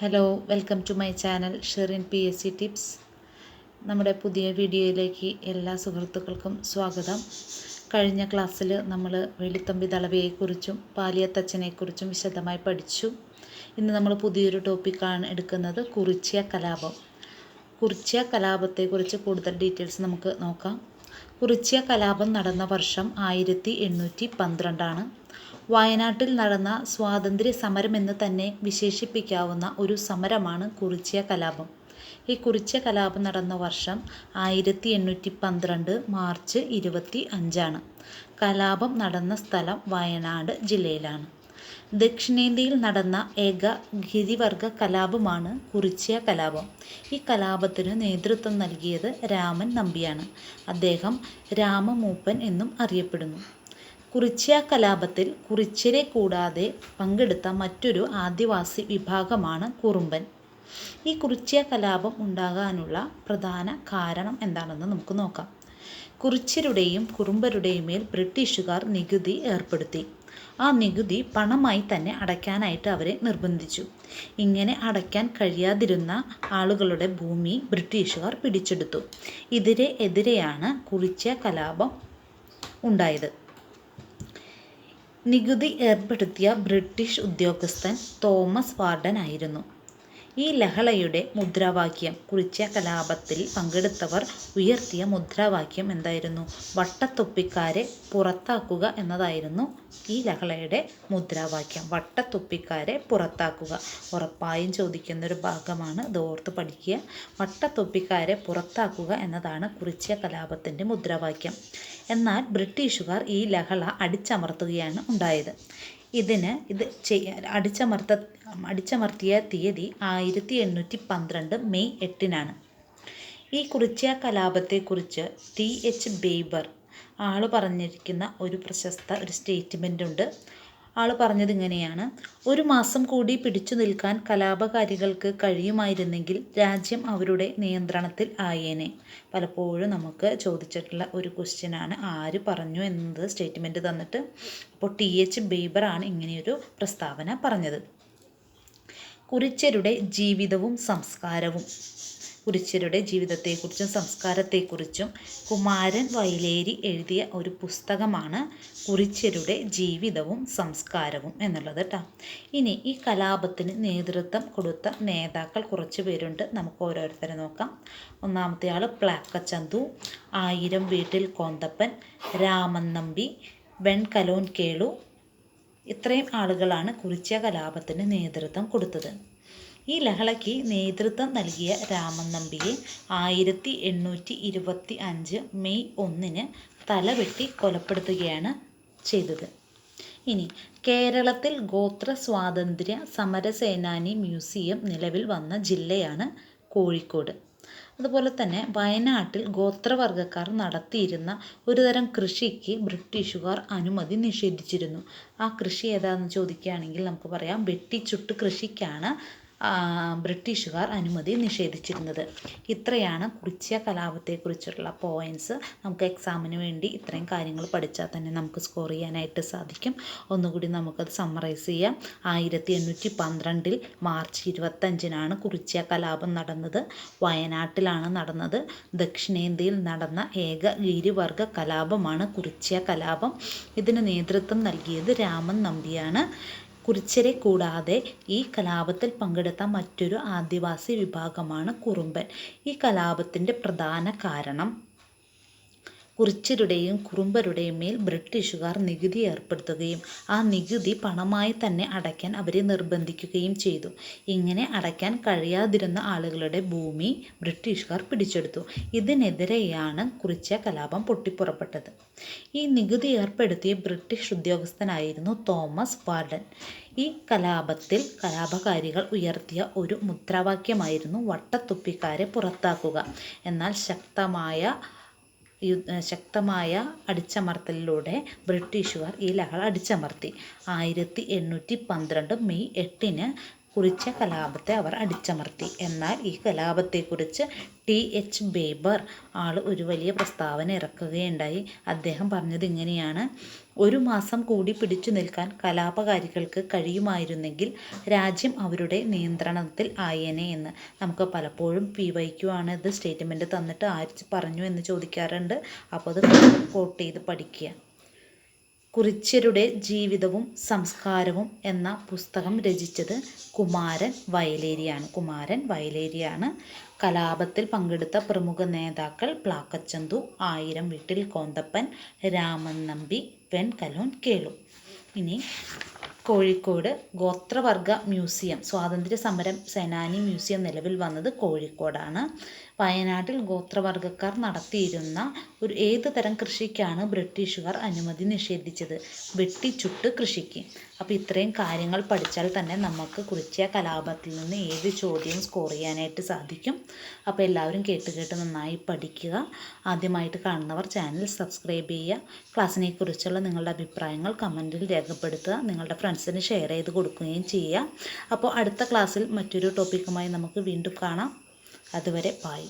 Hello welcome to my channel Sherin P S C tips നമ്മുടെ പുതിയ വീഡിയോയിലേക്ക് എല്ലാ സുഹൃത്തുക്കൾക്കും സ്വാഗതം. കഴിഞ്ഞ ക്ലാസ്സിൽ നമ്മൾ വെളിത്തമ്പി തളവയെക്കുറിച്ചും പാലിയത്തച്ഛനെക്കുറിച്ചും വിശദമായി പഠിച്ചു. ഇന്ന് നമ്മൾ പുതിയൊരു ടോപ്പിക്കാണ് എടുക്കുന്നത് കുറിച്യ കലാപം. കുറിച്യ കലാപത്തെക്കുറിച്ച് കൂടുതൽ ഡീറ്റെയിൽസ് നമുക്ക് നോക്കാം. കുറിച്യ കലാപം നടന്ന വർഷം ആയിരത്തി എണ്ണൂറ്റി പന്ത്രണ്ടാണ്. വയനാട്ടിൽ നടന്ന സ്വാതന്ത്ര്യ എന്ന് തന്നെ വിശേഷിപ്പിക്കാവുന്ന ഒരു സമരമാണ് കുറിച്യ കലാപം. ഈ കുറിച്യ കലാപം നടന്ന വർഷം ആയിരത്തി എണ്ണൂറ്റി പന്ത്രണ്ട് മാർച്ച് ഇരുപത്തി അഞ്ചാണ് കലാപം നടന്ന സ്ഥലം വയനാട് ജില്ലയിലാണ്. ദക്ഷിണേന്ത്യയിൽ നടന്ന ഏക ഗിരിവർഗ കലാപമാണ് കുറിച്യ കലാപം. ഈ കലാപത്തിന് നേതൃത്വം നൽകിയത് രാമൻ നമ്പിയാണ്. അദ്ദേഹം രാമമൂപ്പൻ എന്നും അറിയപ്പെടുന്നു. കുറിച്യ കലാപത്തിൽ കുറിച്യരെ കൂടാതെ പങ്കെടുത്ത മറ്റൊരു ആദിവാസി വിഭാഗമാണ് കുറുമ്പൻ. ഈ കുറിച്യ കലാപം ഉണ്ടാകാനുള്ള പ്രധാന കാരണം എന്താണെന്ന് നമുക്ക് നോക്കാം. കുറിച്യരുടെയും കുറുമ്പരുടെയും മേൽ ബ്രിട്ടീഷുകാർ നികുതി ഏർപ്പെടുത്തി. ആ നികുതി പണമായി തന്നെ അടയ്ക്കാനായിട്ട് അവരെ നിർബന്ധിച്ചു. ഇങ്ങനെ അടയ്ക്കാൻ കഴിയാതിരുന്ന ആളുകളുടെ ഭൂമി ബ്രിട്ടീഷുകാർ പിടിച്ചെടുത്തു. ഇതിരെ എതിരെയാണ് കുറിച്യ കലാപം ഉണ്ടായത്. നികുതി ഏർപ്പെടുത്തിയ ബ്രിട്ടീഷ് ഉദ്യോഗസ്ഥൻ തോമസ് വാർഡൻ ആയിരുന്നു. ഈ ലഹളയുടെ മുദ്രാവാക്യം കുറിച്ച കലാപത്തിൽ പങ്കെടുത്തവർ ഉയർത്തിയ മുദ്രാവാക്യം എന്തായിരുന്നു? വട്ടത്തൊപ്പിക്കാരെ പുറത്താക്കുക എന്നതായിരുന്നു ഈ ലഹളയുടെ മുദ്രാവാക്യം. വട്ടത്തൊപ്പിക്കാരെ പുറത്താക്കുക. ഉറപ്പായും ചോദിക്കുന്ന ഒരു ഭാഗമാണ് ഇത് ഓർത്ത് പഠിക്കുക. വട്ടത്തൊപ്പിക്കാരെ പുറത്താക്കുക എന്നതാണ് കുറിച്ച കലാപത്തിന്റെ മുദ്രാവാക്യം. എന്നാൽ ബ്രിട്ടീഷുകാർ ഈ ലഹള അടിച്ചമർത്തുകയാണ് ഉണ്ടായത്. ഇതിന് ഇത് ചെയ്യാൻ അടിച്ചമർത്ത അടിച്ചമർത്തിയ തീയതി ആയിരത്തി എണ്ണൂറ്റി പന്ത്രണ്ട് മെയ് എട്ടിനാണ്. ഈ കുറിച്യ കലാപത്തെക്കുറിച്ച് ടി എച്ച് ബേബർ ആൾ പറഞ്ഞിരിക്കുന്ന ഒരു പ്രശസ്ത ഒരു സ്റ്റേറ്റ്മെന്റ് ഉണ്ട് ആൾ പറഞ്ഞത് ഇങ്ങനെയാണ്. ഒരു മാസം കൂടി പിടിച്ചു നിൽക്കാൻ കലാപകാരികൾക്ക് കഴിയുമായിരുന്നെങ്കിൽ രാജ്യം അവരുടെ നിയന്ത്രണത്തിൽ ആയേനെ. പലപ്പോഴും നമുക്ക് ചോദിച്ചിട്ടുള്ള ഒരു ക്വസ്റ്റ്യനാണ് ആര് പറഞ്ഞു എന്നത് സ്റ്റേറ്റ്മെന്റ് തന്നിട്ട്. അപ്പോൾ ടി എച്ച് ബേബറാണ് ഇങ്ങനെയൊരു പ്രസ്താവന പറഞ്ഞത്. കുറിച്യരുടെ ജീവിതവും സംസ്കാരവും. കുറിച്യരുടെ ജീവിതത്തെക്കുറിച്ചും സംസ്കാരത്തെക്കുറിച്ചും കുമാരൻ വയലേരി എഴുതിയ ഒരു പുസ്തകമാണ് കുറിച്യരുടെ ജീവിതവും സംസ്കാരവും എന്നുള്ളത് കേട്ടോ ഇനി ഈ കലാപത്തിന് നേതൃത്വം കൊടുത്ത നേതാക്കൾ കുറച്ച് പേരുണ്ട്. നമുക്ക് ഓരോരുത്തരെ നോക്കാം. ഒന്നാമത്തെ ആൾ പ്ലാക്കച്ചന്തു ആയിരം വീട്ടിൽ കോന്തപ്പൻ രാമൻ നമ്പി വെൺകലോൻ കേളു. ഇത്രയും ആളുകളാണ് കുറിച്യ കലാപത്തിന് നേതൃത്വം കൊടുത്തത്. ഈ ലഹളയ്ക്ക് നേതൃത്വം നൽകിയ രാമൻ നമ്പിയെ ആയിരത്തി എണ്ണൂറ്റി ഇരുപത്തി അഞ്ച് മെയ് ഒന്നിന് തലവെട്ടി കൊലപ്പെടുത്തുകയാണ് ചെയ്തത്. ഇനി കേരളത്തിൽ ഗോത്ര സ്വാതന്ത്ര്യ സമരസേനാനി മ്യൂസിയം നിലവിൽ വന്ന ജില്ലയാണ് കോഴിക്കോട്. അതുപോലെ തന്നെ വയനാട്ടിൽ ഗോത്രവർഗക്കാർ നടത്തിയിരുന്ന ഒരുതരം കൃഷിക്ക് ബ്രിട്ടീഷുകാർ അനുമതി നിഷേധിച്ചിരുന്നു. ആ കൃഷി ഏതാണെന്ന് ചോദിക്കുകയാണെങ്കിൽ നമുക്ക് പറയാം വെട്ടിച്ചുട്ട് കൃഷിക്കാണ് ബ്രിട്ടീഷുകാർ അനുമതി നിഷേധിച്ചിരുന്നത്. ഇത്രയാണ് കുറിച്യ കലാപത്തെക്കുറിച്ചുള്ള പോയിന്റ്സ് നമുക്ക് എക്സാമിന് വേണ്ടി ഇത്രയും കാര്യങ്ങൾ പഠിച്ചാൽ തന്നെ നമുക്ക് സ്കോർ ചെയ്യാനായിട്ട് സാധിക്കും. ഒന്നുകൂടി നമുക്കത് സമ്മറൈസ് ചെയ്യാം. ആയിരത്തി എണ്ണൂറ്റി പന്ത്രണ്ടിൽ മാർച്ച് ഇരുപത്തഞ്ചിനാണ് കുറിച്യ കലാപം നടന്നത്. വയനാട്ടിലാണ് നടന്നത്. ദക്ഷിണേന്ത്യയിൽ നടന്ന ഏക ഗിരിവർഗ കലാപമാണ് കുറിച്യ കലാപം. ഇതിന് നേതൃത്വം നൽകിയത് രാമൻ നമ്പിയാണ്. കുറിച്യരെ കൂടാതെ ഈ കലാപത്തിൽ പങ്കെടുത്ത മറ്റൊരു ആദിവാസി വിഭാഗമാണ് കുറുമ്പൻ. ഈ കലാപത്തിന്റെ പ്രധാന കാരണം കുറിച്യരുടെയും കുറുമ്പരുടെയും മേൽ ബ്രിട്ടീഷുകാർ നികുതി ഏർപ്പെടുത്തുകയും ആ നികുതി പണമായി തന്നെ അടയ്ക്കാൻ അവരെ നിർബന്ധിക്കുകയും ചെയ്തു. ഇങ്ങനെ അടയ്ക്കാൻ കഴിയാതിരുന്ന ആളുകളുടെ ഭൂമി ബ്രിട്ടീഷുകാർ പിടിച്ചെടുത്തു. ഇതിനെതിരെയാണ് കുറിച്യ കലാപം പൊട്ടിപ്പുറപ്പെട്ടത്. ഈ നികുതി ഏർപ്പെടുത്തിയ ബ്രിട്ടീഷ് ഉദ്യോഗസ്ഥനായിരുന്നു തോമസ് വാർഡൻ. ഈ കലാപത്തിൽ കലാപകാരികൾ ഉയർത്തിയ ഒരു മുദ്രാവാക്യമായിരുന്നു വട്ടത്തുപ്പിക്കാരെ പുറത്താക്കുക. എന്നാൽ ശക്തമായ ശക്തമായ അടിച്ചമർത്തലിലൂടെ ബ്രിട്ടീഷുകാർ ഈ ലഹള അടിച്ചമർത്തി. ആയിരത്തി എണ്ണൂറ്റി പന്ത്രണ്ട് മെയ് എട്ടിന് കുറിച്യ കലാപത്തെ അവർ അടിച്ചമർത്തി. എന്നാൽ ഈ കലാപത്തെക്കുറിച്ച് ടി. എച്ച്. ബേബർ ആൾ ഒരു വലിയ പ്രസ്താവന ഇറക്കുകയുണ്ടായി. അദ്ദേഹം പറഞ്ഞത് ഇങ്ങനെയാണ്. ഒരു മാസം കൂടി പിടിച്ചു നിൽക്കാൻ കലാപകാരികൾക്ക് കഴിയുമായിരുന്നെങ്കിൽ രാജ്യം അവരുടെ നിയന്ത്രണത്തിൽ ആയേനെ എന്ന് നമുക്ക് പലപ്പോഴും പി വൈക്കുവാണ് ഇത് സ്റ്റേറ്റ്മെന്റ് തന്നിട്ട് ആര് പറഞ്ഞു എന്ന് ചോദിക്കാറുണ്ട്. അപ്പോൾ അത് കോട്ട് ചെയ്ത് പഠിക്കുക. കുറിച്യരുടെ ജീവിതവും സംസ്കാരവും എന്ന പുസ്തകം രചിച്ചത് കുമാരൻ വയലേരിയാണ്. കുമാരൻ വയലേരിയാണ്. കലാപത്തിൽ പങ്കെടുത്ത പ്രമുഖ നേതാക്കൾ പ്ലാക്കച്ചന്തു ആയിരം വീട്ടിൽ കോന്തപ്പൻ രാമൻ നമ്പി വെൺകലോൻ കേളു. ഇനി കോഴിക്കോട് ഗോത്രവർഗ മ്യൂസിയം സ്വാതന്ത്ര്യ സമരം സേനാനി മ്യൂസിയം നിലവിൽ വന്നത് കോഴിക്കോടാണ്. വയനാട്ടിൽ ഗോത്രവർഗക്കാർ നടത്തിയിരുന്ന ഒരു ഏത് തരം കൃഷിക്കാണ് ബ്രിട്ടീഷുകാർ അനുമതി നിഷേധിച്ചത്? വെട്ടിച്ചുട്ട് കൃഷിക്ക്. അപ്പോൾ ഇത്രയും കാര്യങ്ങൾ പഠിച്ചാൽ തന്നെ നമുക്ക് കുറിച്ച കലാപത്തിൽ നിന്ന് ഏത് ചോദ്യവും സ്കോർ ചെയ്യാനായിട്ട് സാധിക്കും. അപ്പോൾ എല്ലാവരും കേട്ട് കേട്ട് നന്നായി പഠിക്കുക. ആദ്യമായിട്ട് കാണുന്നവർ ചാനൽ സബ്സ്ക്രൈബ് ചെയ്യുക. ക്ലാസ്സിനെ കുറിച്ചുള്ള നിങ്ങളുടെ അഭിപ്രായങ്ങൾ കമന്റിൽ രേഖപ്പെടുത്തുക. നിങ്ങളുടെ ഫ്രണ്ട്സിന് ഷെയർ ചെയ്ത് കൊടുക്കുകയും ചെയ്യുക അപ്പോൾ അടുത്ത ക്ലാസ്സിൽ മറ്റൊരു ടോപ്പിക്കുമായി നമുക്ക് വീണ്ടും കാണാം. അതുവരെ ബായ്